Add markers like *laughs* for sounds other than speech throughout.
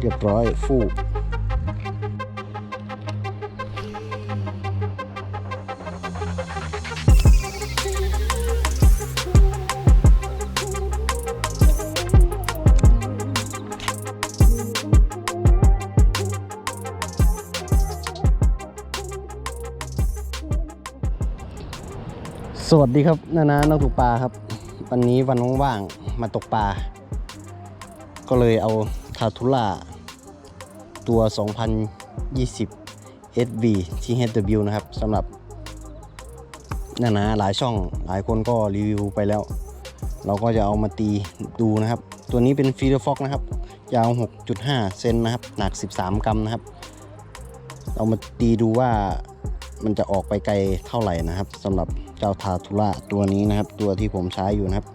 เรียบร้อยฟูกสวัสดีครับนานานักตกปลาครับ วันนี้วันว่างๆมาตกปลา ก็เลยเอาทาทุล่าตัว 2020 SV ที่ HW นะครับสำหรับนานาหลายช่องหลายคนก็รีวิวไปแล้ว เราก็จะเอามาตีดูนะครับ ตัวนี้เป็นฟีเดอร์ฟ็อกนะครับ ยาว 6.5 เซนนะครับ หนัก 13 กรัมนะครับ เรามาตีดูว่ามันจะออกไปไกลเท่าไหร่นะครับสำหรับ เจ้าทาทุล่าตัวนี้นะครับ ตัวที่ผมใช้อยู่นะครับ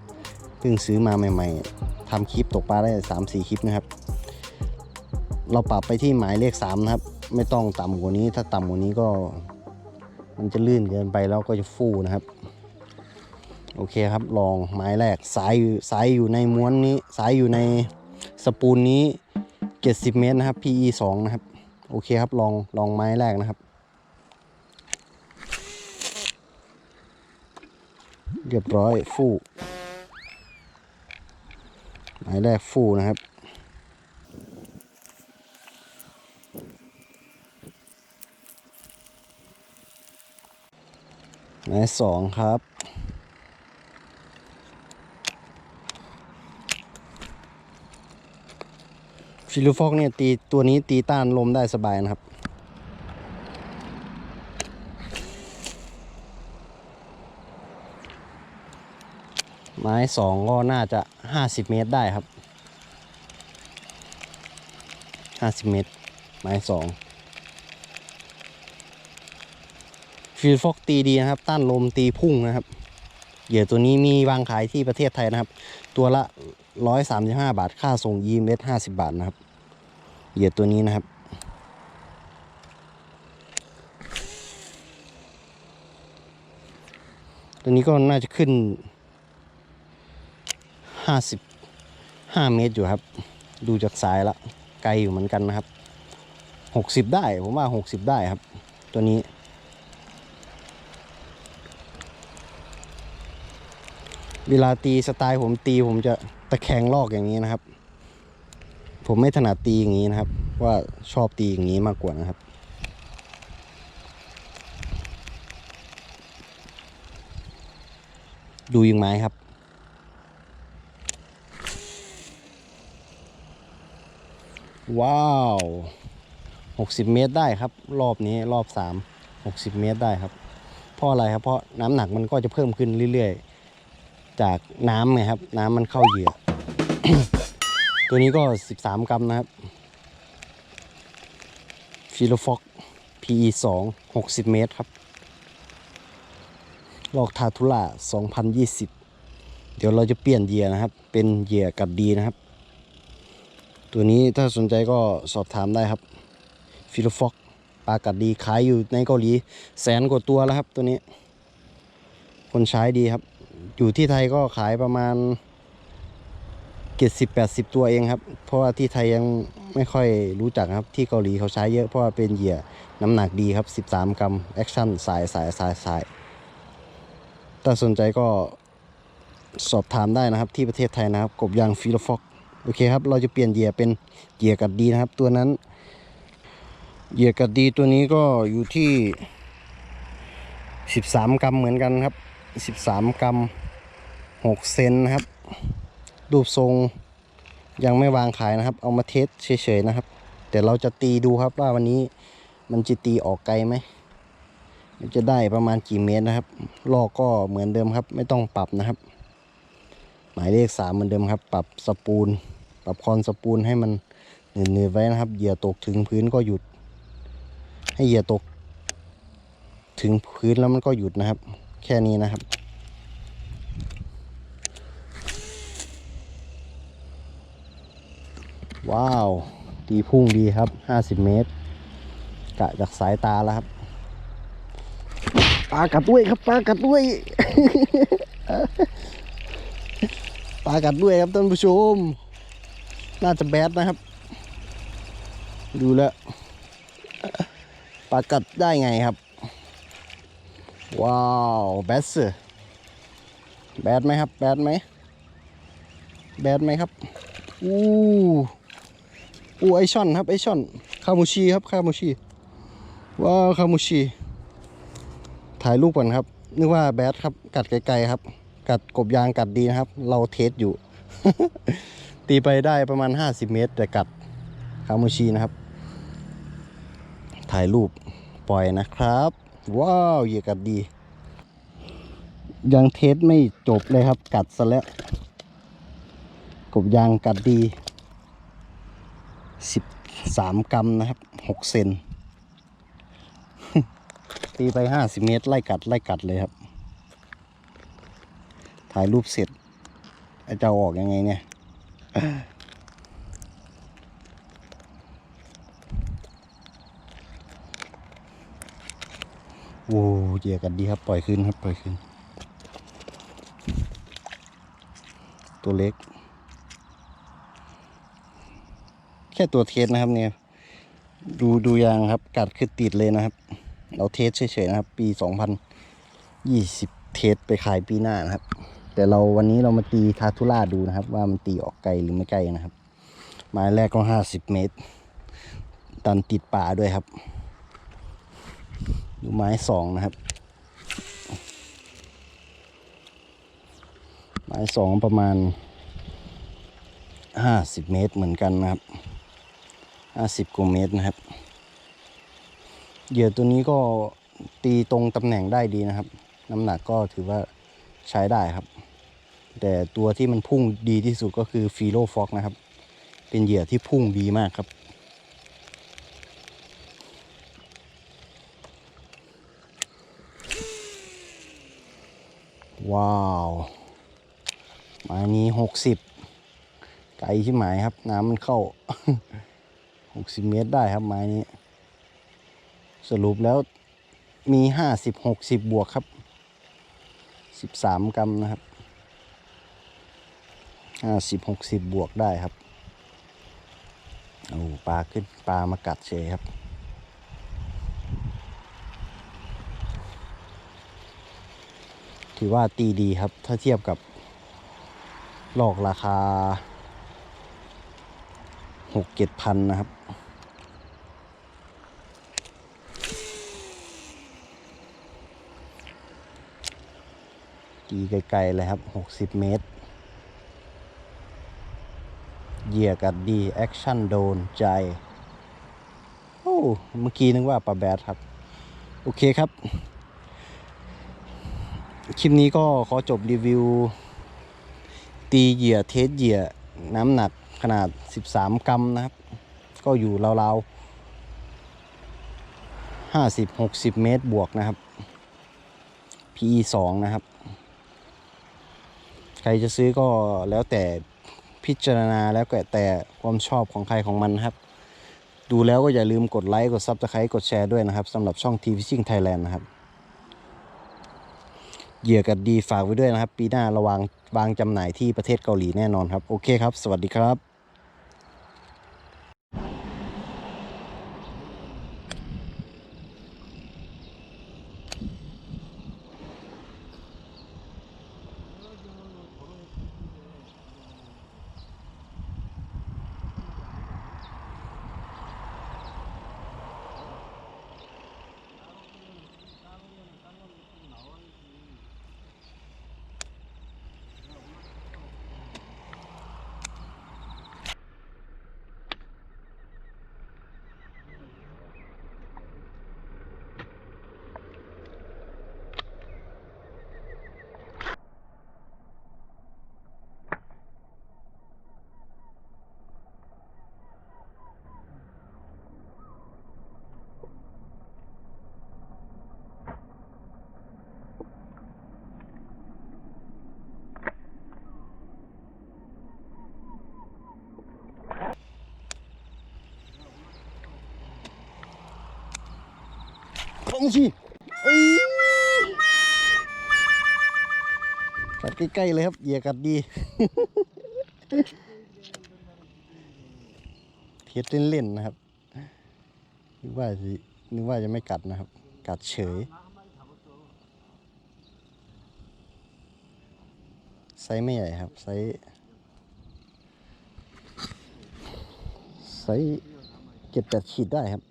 เพิ่งซื้อมาใหม่ ๆทำคลิปตกปลาได้3-4คลิปนะครับ เราปรับไปที่หมายเลข3นะครับ ไม่ต้องต่ำกว่านี้ ถ้าต่ำกว่านี้ก็ มันจะลื่นเกินไปแล้วก็จะฟูนะครับ โอเคครับ ลองไม้แรกสายอยู่สายอยู่ในม้วนนี้ สายอยู่ในสปูนนี้ 70 เมตรนะครับ PE 2 นะครับ โอเคครับ ลองลองไม้แรกนะครับ เรียบร้อยฟู่ไม้แรกฟู่นะครับไม้สองครับฟิลูฟอกเนี่ยตีตัวนี้ตีต้านลมได้สบายนะครับ ไม้สองก็น่าจะห้าสิบเมตรได้ครับห้าสิบเมตร ไม้สองฟิลฟอกตีดีนะครับ ต้านลมตีพุ่งนะครับ เหยื่อตัวนี้มีวางขายที่ประเทศไทยนะครับ ตัวละร้อยสามสิบห้าบาท ค่าส่งยีเมตรห้าสิบบาทนะครับ เหยื่อตัวนี้นะครับตัวนี้ก็น่าจะขึ้น ห้าสิบห้าเมตรอยู่ครับ ดูจากสายละ ไกลอยู่เหมือนกันนะครับหกสิบได้ผมว่าหกสิบได้ครับ ตัวนี้ เวลาตีสไตล์ผมตีผมจะตะแคงลอกอย่างนี้นะครับ ผมไม่ถนัดตีอย่างนี้นะครับ ว่าชอบตีอย่างนี้มากกว่านะครับดูยิงไม้ครับ ว้าว 60 เมตรได้ครับ รอบนี้รอบ 3 60 เมตรได้ครับ เพราะอะไรครับเพราะน้ำหนักมันก็จะเพิ่มขึ้นเรื่อยๆ จากน้ำไงครับ น้ำมันเข้าเหยื่อ ตัวนี้ก็ 13 กรัมนะครับฟิโลฟอก PE 2 60 เมตรครับ ลอกทาทุล่า2020 เดี๋ยวเราจะเปลี่ยนเหยื่อนะครับ เป็นเหยื่อกัดดีนะครับ ตัวนี้ถ้าสนใจก็สอบถามได้ครับฟิลฟอกปลากัดดีขายอยู่ในเกาหลีแสนกว่าตัวแล้วครับ ตัวนี้ คนใช้ดีครับ อยู่ที่ไทยก็ขายประมาณเจ็ดสิบแปดสิบตัวเองครับ เพราะว่าที่ไทยยังไม่ค่อยรู้จักครับ ที่เกาหลีเขาใช้เยอะเพราะว่าเป็นเหยื่อน้ำหนักดีครับ13กรัมแอคชั่นสายสายสายสายถ้าสนใจก็สอบถามได้นะครับที่ประเทศไทยนะครับ กบยางฟิลฟอก โอเคครับ เราจะเปลี่ยนเหยื่อเป็นเหยื่อกัดดีนะครับ ตัวนั้น เหยื่อกัดดีตัวนี้ก็อยู่ที่ 13 กรัมเหมือนกันครับ 13 กรัม 6 เซนนะครับ รูปทรงยังไม่วางขายนะครับ เอามาเทสเฉยๆนะครับ แต่เราจะตีดูครับว่าวันนี้มันจะตีออกไกลไหมมันจะได้ประมาณกี่เมตรนะครับ ลอกก็เหมือนเดิมครับ ไม่ต้องปรับนะครับ หมายเลขสามเหมือนเดิมครับ ปรับสปูล ปรับคอนสปูลให้มันหนืดๆไว้นะครับ เหยื่อตกถึงพื้นก็หยุด ให้เหยื่อตก ถึงพื้นแล้วมันก็หยุดนะครับ แค่นี้นะครับว้าวตีพุ่งดีครับ 50 เมตร กะจากสายตาแล้วครับ ปลากัดด้วยครับ ปลากัดด้วย ปลาปลากัดด้วยครับท่านผู้ชม น่าจะแบดนะครับ ดูแล้วปลากัดได้ไงครับ ว้าว แบดเสือแบดไหมครับ แบดไหมแบดไหมครับ อู้อู้ไอช่อนครับไอช่อนคาโมชีครับคาโมชีว้าวคาโมชีถ่ายรูปก่อนครับ นึกว่าแบดครับ กัดไกลๆครับ กัดกบยางกัดดีนะครับ เราเทสอยู่ ตีไปได้ประมาณ 50 เมตร แต่กัดคาโมชีนะครับ ถ่ายรูปปล่อยนะครับ ว้าวเหยียกัดดี ยังเทสไม่จบเลยครับ กัดซะแล้ว กบยางกัดดี 13 กรัมนะครับ 6 เซนตีไป 50 เมตร ไล่กัดไล่กัดเลยครับ ถ่ายรูปเสร็จอจะเอาออกยังไงเนี่ย โอ้เหยียกันดีครับ ปล่อยขึ้นครับ ปล่อยขึ้น ตัวเล็ก แค่ตัวเทสนะครับเนี่ย ดูดูยางครับ กัดคือติดเลยนะครับ เราเทสเฉยๆนะครับ ปี2020เทสไปขายปีหน้านะครับ แต่เราวันนี้เรามาตีทาทุล่าดูนะครับ ว่ามันตีออกไกลหรือไม่ไกลนะครับไม้แรกก็50เมตร ตันติดป่าด้วยครับ ดูไม้สองนะครับ ไม้สองประมาณ50เมตรเหมือนกันนะครับ50กว่าเมตรนะครับเหยื่อตัวนี้ก็ตีตรงตำแหน่งได้ดีนะครับ น้ำหนักก็ถือว่า ใช้ได้ครับ แต่ตัวที่มันพุ่งดีที่สุดก็คือฟีโ f ฟ็อกนะครับ เป็นเหยื่อที่พุ่งดีมากครับ ว้าวหมายนี้หกสิบไกลที่หมายครับ น้ำมันเข้าหกสิบเมตรได้ครับไม้นี้ สรุปแล้วมีห้าสิบหกสิบบวกครับ สิบสามกรัมนะครับห้าสิบหกสิบบวกได้ครับโอ้ปลาขึ้นปลามากัดเฉยครับ ถือว่าตีดีครับ ถ้าเทียบกับหลอกราคาหกเจ็ดพันนะครับ ตีไกลๆเลยครับหกสิบเมตร เหยียกัดดี แอคชั่นโดนใจ โอ้เมื่อกี้นึกว่าปลาแบดครับ โอเคครับ คลิปนี้ก็ขอจบรีวิว ตีเหยื่อเทสเหยื่อน้ำหนักขนาด 13 กรัมนะครับ ก็อยู่ราวๆ 50-60 เมตรบวกนะครับ PE 2นะครับ ใครจะซื้อก็แล้วแต่พิจารณาแล้วก็แต่ความชอบของใครของมันครับ ดูแล้วก็อย่าลืมกดไลค์กดซับสไครต์กดแชร์ด้วยนะครับสำหรับช่อง t v s i n g Thailand นะครับเหยื่อกัดดีฝากไว้ด้วยนะครับ ปีหน้าระวังวางจำหน่ายที่ประเทศเกาหลีแน่นอนครับ โอเคครับ สวัสดีครับ ลงสิกัดใกล้ๆเลยครับเหยียกัดดีเทสเล่นๆนะครับนึกว่าจะนึกว่าจะไม่กัดนะครับ กัดเฉย ไซส์ไม่ใหญ่ครับ ไซส์ไซส์เจ็ดแปดขีดได้ครับ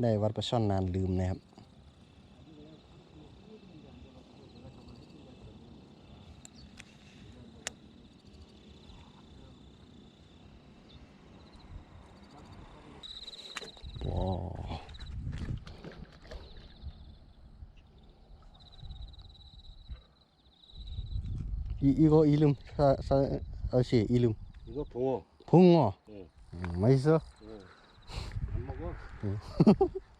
ไม่ได้วัดปลาช่อนนานลืมนะครับ ว้าว 이, 이거 이름 사, 사, 아저씨 이름 이거 붕어. 붕어 응. 음, 맛있어? Yeah. *laughs*